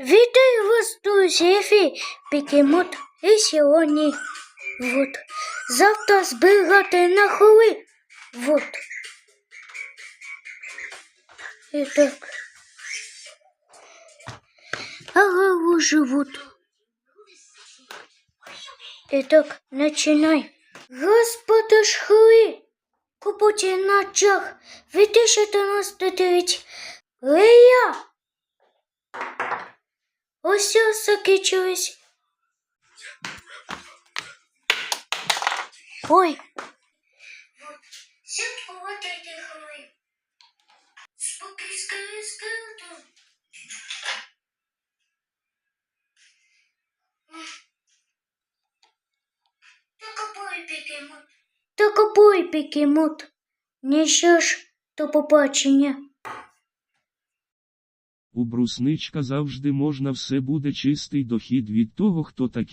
Вітаю вас, друзі, ефі Пікемот. І сьогодні вот, завтра збирати на хули. Вот. І так. Ага, уже вот. Итак, начинай. Господи хли, купуті на чах, 2099. Лея! Ось ось закінчились. Ой. Святкувати хли. Спокій, скорі, скрито. Та пікемот. Та копой пікемот. Не що ж, то побачення. У брусничка завжди можна все буде чистий дохід від того, хто такі.